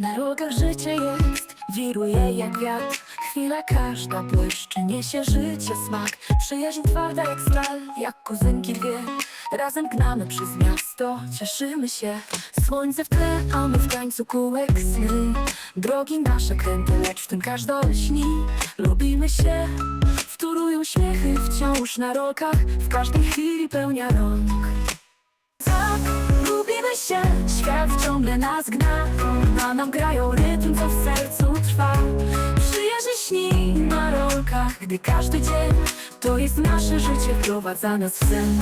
Na rogach życie jest, wiruje jak wiatr. Chwila każda błyszczy, niesie życie smak. Przyjaźń twarda jak stal, jak kuzynki dwie. Razem gnamy przez miasto, cieszymy się. Słońce w tle, a my w tańcu kółek sny. Drogi nasze kręte, lecz w tym każda śni. Lubimy się, wtórują śmiechy wciąż na rokach W każdej chwili pełnia rąk. Tak, lubimy się, ciągle nas gna A nam grają rytm, co w sercu trwa. Przyjaźń śni na rolkach, gdy każdy dzień To jest nasze życie, wprowadza nas w sen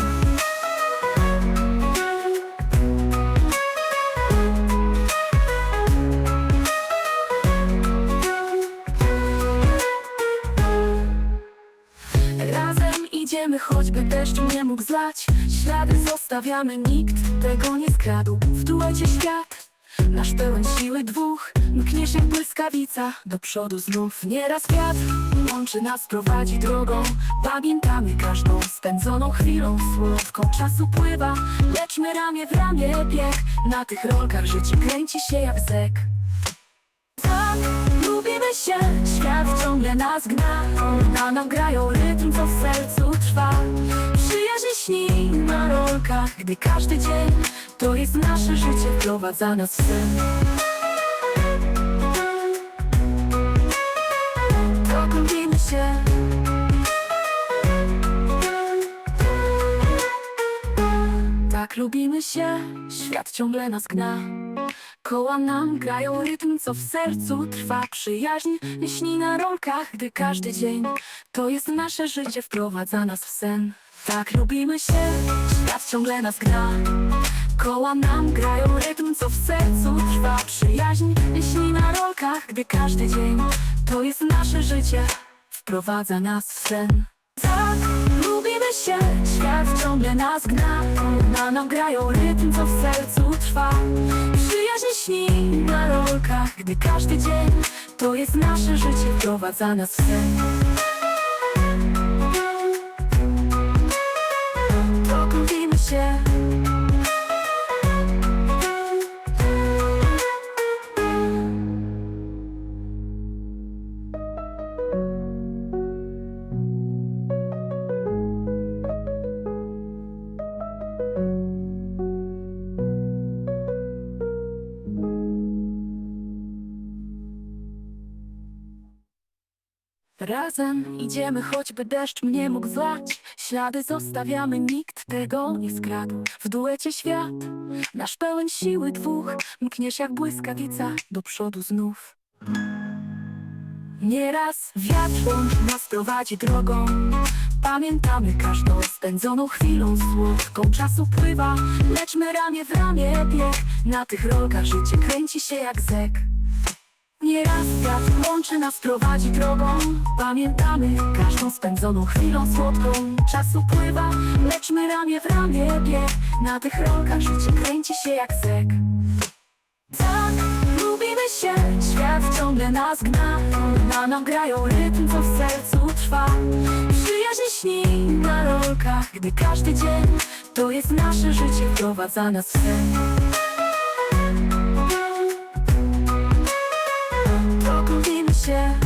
idziemy, choćby deszcz nie mógł zlać. Ślady zostawiamy, nikt tego nie skradł. W duecie świat, nasz pełen siły dwóch. Mkniesz jak błyskawica, do przodu znów Nieraz wiatr. Łączy nas, prowadzi drogą. Pamiętamy każdą spędzoną chwilą. Słodką czasu pływa, lecz my ramię w ramię. Bieg Na tych rolkach życie kręci się jak zek. Tak, lubimy się, świat ciągle nas gna. Na nam grają rytm, co w sercu trwa. Przyjaźń śni na rolkach, gdy każdy dzień To jest nasze życie, wprowadza nas w sen. Się. Tak lubimy się, świat ciągle nas gna Koła nam grają rytm, co w sercu trwa Przyjaźń. Śni na rolkach, gdy każdy dzień To jest nasze życie, wprowadza nas w sen. Tak lubimy się, świat ciągle nas gra. Koła nam grają rytm, co w sercu trwa Przyjaźń. Śni na rolkach, gdy każdy dzień To jest nasze życie, wprowadza nas w sen. Tak, lubimy się, świat ciągle nas gna Na nam grają rytm, co w sercu trwa Przyjaźń śni na rolkach, gdy każdy dzień To jest nasze życie, wprowadza nas w sen Razem idziemy, choćby deszcz mnie mógł zlać Ślady zostawiamy, nikt tego nie skradł. W duecie świat, nasz pełen siły dwóch. Mkniesz jak błyskawica, do przodu znów. Nieraz wiatr nas prowadzi drogą. Pamiętamy każdą spędzoną chwilą. Słodką czasu pływa, lecz my ramię w ramię bieg. Na tych rolkach życie kręci się jak zek Nieraz wiatr łączy nas, prowadzi drogą. Pamiętamy każdą spędzoną chwilą słodką. Czasu pływa, lecz my ramię w ramię bieg. Na tych rolkach życie kręci się jak zek Tak, lubimy się, świat ciągle nas gna. Na nam grają rytm, co w sercu trwa. Przyjaźń śni na rolkach, gdy każdy dzień To jest nasze życie, wprowadza nas w sen Yeah.